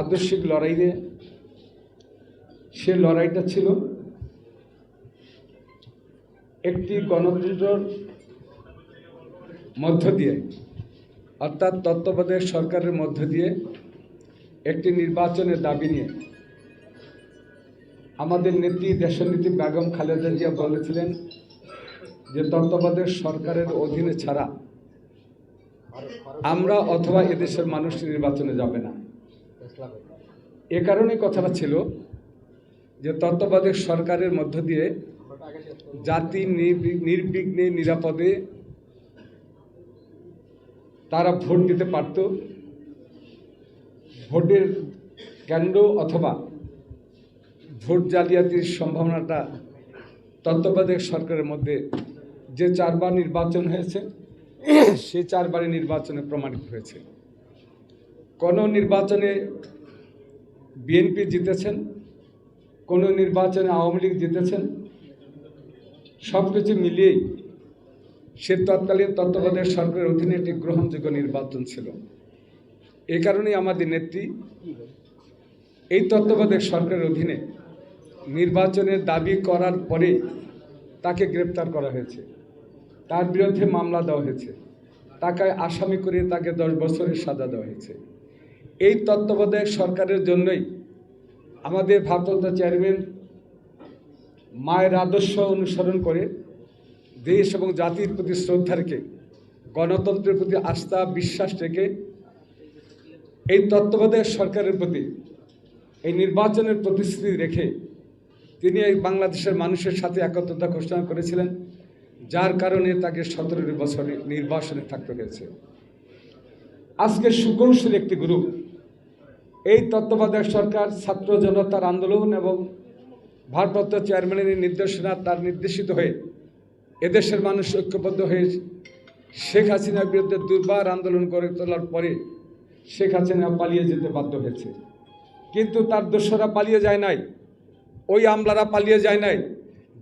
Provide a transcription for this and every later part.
আদর্শিক লড়াইয়ে সে লড়াইটা ছিল একটি গণতন্ত্রর মধ্য দিয়ে, অর্থাৎ তত্ত্বাবধায়ক সরকারের মধ্য দিয়ে একটি নির্বাচনের দাবি নিয়ে। আমাদের নেত্রী দেশনীতি বেগম খালেদা জিয়া বলেছিলেন যে, তত্ত্বাবধায়ক সরকারের অধীনে ছাড়া আমরা অথবা এদেশের মানুষ নির্বাচনে যাবে না। এ কারণে কথাটা ছিল যে তত্ত্বাবধায়ক সরকারের মধ্য দিয়ে জাতি নির্বি- নির্বিঘ্নে, নিরাপদে তারা ভোট দিতে পারত। ভোটের কেন্দ্র অথবা ভোট জালিয়াতির সম্ভাবনাটা তত্ত্বাবধায়ক সরকারের মধ্যে যে চারবার নির্বাচন হয়েছে, সে চারবারই নির্বাচনে প্রমাণিত হয়েছে। কোনো নির্বাচনে বিএনপি জিতেছেন কোনো নির্বাচনে আওয়ামী লীগ জিতেছেন সব কিছু মিলিয়েই সে তৎকালীন তত্ত্বাবধায়ক সরকারের অধীনে একটি গ্রহণযোগ্য নির্বাচন ছিল। এ কারণেই আমাদের নেত্রী এই তত্ত্বাবধায়ক সরকারের অধীনে নির্বাচনের দাবি করার পরে তাকে গ্রেপ্তার করা হয়েছে। তার বিরুদ্ধে মামলা দেওয়া হয়েছে। তাকে আসামি করে তাকে দশ বছরের সাজা দেওয়া হয়েছে। এই তত্ত্বাবধায়ক সরকারের জন্যই আমাদের ভারপ্রাপ্ত চেয়ারম্যান মায়ের আদর্শ অনুসরণ করে দেশ এবং জাতির প্রতি শ্রদ্ধা রেখে, গণতন্ত্রের প্রতি আস্থা, বিশ্বাস রেখে এই তত্ত্বাবধায়ক সরকারের প্রতি, এই নির্বাচনের প্রতিশ্রুতি রেখে তিনি এই বাংলাদেশের মানুষের সাথে একত্রতা ঘোষণা করেছিলেন, যার কারণে তাকে সতেরো বছরে নির্বাসনে থাকতে হয়েছে। আজকে সুকৌশল একটি গ্রুপ এই তত্ত্বাবধায়ক সরকার ছাত্র জনতার আন্দোলন এবং ভারপ্রাপ্ত চেয়ারম্যানের নির্দেশনা তার নির্দেশিত হয়ে এদেশের মানুষ ঐক্যবদ্ধ হয়ে শেখ হাসিনার বিরুদ্ধে দুর্বার আন্দোলন করে তোলার পরে শেখ হাসিনা পালিয়ে যেতে বাধ্য হয়েছে। কিন্তু তার দোষরা পালিয়ে যায় নাই, ওই আমলারা পালিয়ে যায় নাই।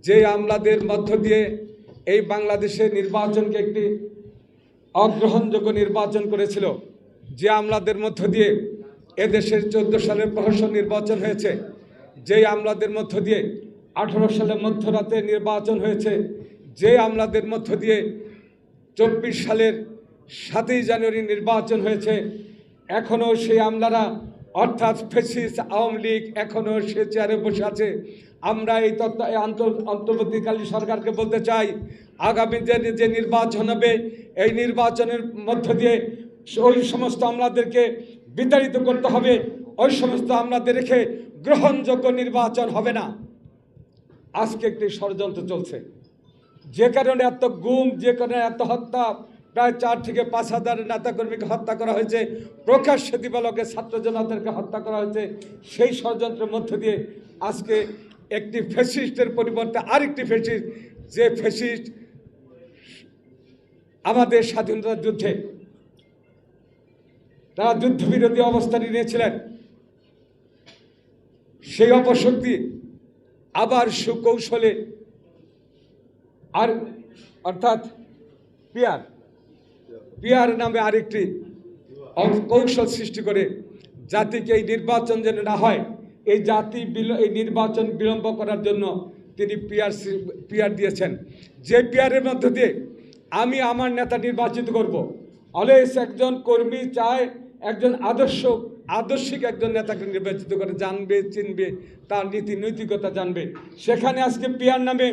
যে আমলাদের মধ্য দিয়ে এই বাংলাদেশের নির্বাচনকে একটি অগ্রহণযোগ্য নির্বাচন করেছিল, যে আমলাদের মধ্য দিয়ে এদেশের চোদ্দ সালের প্রহসন নির্বাচন হয়েছে। যেই আমলাদের মধ্য দিয়ে আঠারো সালের মধ্যরাতে নির্বাচন হয়েছে যে আমলাদের মধ্য দিয়ে চব্বিশ সালের সাতই জানুয়ারি নির্বাচন হয়েছে, এখনও সেই আমলারা, অর্থাৎ ফেসিস আওয়ামী লীগ এখনও সে চেয়ারে বসে আছে। আমরা এই তত্ত্ব অন্তর্বর্তীকালীন সরকারকে বলতে চাই, আগামী যে যে নির্বাচন হবে, এই নির্বাচনের মধ্য দিয়ে ওই সমস্ত আমলাদেরকে বিতাড়িত করতে হবে। ওই সমস্ত আমলাদের রেখে গ্রহণযোগ্য নির্বাচন হবে না। আজকে একটি ষড়যন্ত্র চলছে। যে কারণে এত গুম, যে কারণে এত হত্যা, প্রায় চার থেকে পাঁচ হাজার নেতাকর্মীকে হত্যা করা হয়েছে। প্রকাশ্যে দিবালকে ছাত্র জনতাদেরকে হত্যা করা হয়েছে। সেই ষড়যন্ত্রের মধ্য দিয়ে আজকে একটি ফেসিস্টের পরিবর্তে আরেকটি ফেসিস্ট যে ফেসিস্ট আমাদের স্বাধীনতার যুদ্ধে তারা যুদ্ধবিরোধী অবস্থান নিয়েছিলেন। সেই অপশক্তি আবার সুকৌশলে আর অর্থাৎ পিয়ার। পিয়ার নামে আরেকটি কৌশল সৃষ্টি করে জাতিকে এই নির্বাচন যেন না হয়, এই জাতি এই নির্বাচন বিলম্ব করার জন্য তিনি পিয়ার পিয়ার দিয়েছেন। যে পিয়ারের মধ্য দিয়ে আমি আমার নেতা নির্বাচিত করব। অলওয়েজ একজন কর্মী চায় একজন আদর্শ, আদর্শিক একজন নেতাকে নির্বাচিত করে জানবে, চিনবে, তার নীতি, নৈতিকতা জানবে। সেখানে আজকে পিয়ার নামে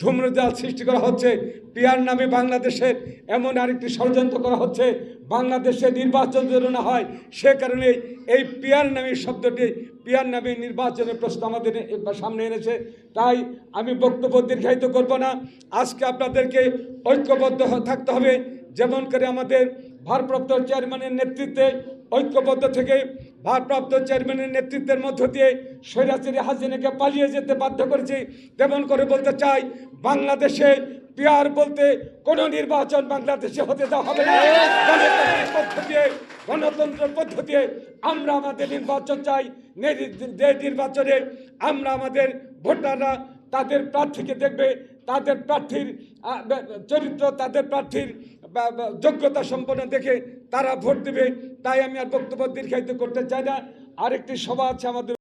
ধূম্রজাল সৃষ্টি করা হচ্ছে। পিয়ার নামে বাংলাদেশের এমন আরেকটি ষড়যন্ত্র করা হচ্ছে। বাংলাদেশে নির্বাচন যেন না হয়, সে কারণে এই পিয়ার নামে শব্দটি, পিয়ার নামে নির্বাচনের প্রশ্ন আমাদের সামনে এনেছে। তাই আমি বক্তব্য দীর্ঘায়িত করব না। আজকে আপনাদেরকে ঐক্যবদ্ধ থাকতে হবে। যেমন করে আমাদের ভারপ্রাপ্ত চেয়ারম্যানের নেতৃত্বে, ঐক্যবদ্ধ থেকে ভারপ্রাপ্ত চেয়ারম্যানের নেতৃত্বের মধ্য দিয়ে স্বৈরাচারী হাসিনাকে পালিয়ে যেতে বাধ্য করেছে। তেমন করে বলতে চাই, বাংলাদেশে পিয়ার বলতে কোনো নির্বাচন বাংলাদেশে হতে দেওয়া হবে না। পদ্ধতি গণতন্ত্রের পদ্ধতি আমরা আমাদের নির্বাচন চাই। যে নির্বাচনে আমরা আমাদের ভোটাররা তাদের প্রার্থীকে দেখবে, তাদের প্রার্থীর চরিত্র, তাদের প্রার্থীর যোগ্যতা সম্পন্ন দেখে তারা ভোট দেবে। তাই আমি আর বক্তব্য দীর্ঘায়িত করতে চাই না। আরেকটি সভা আছে আমাদের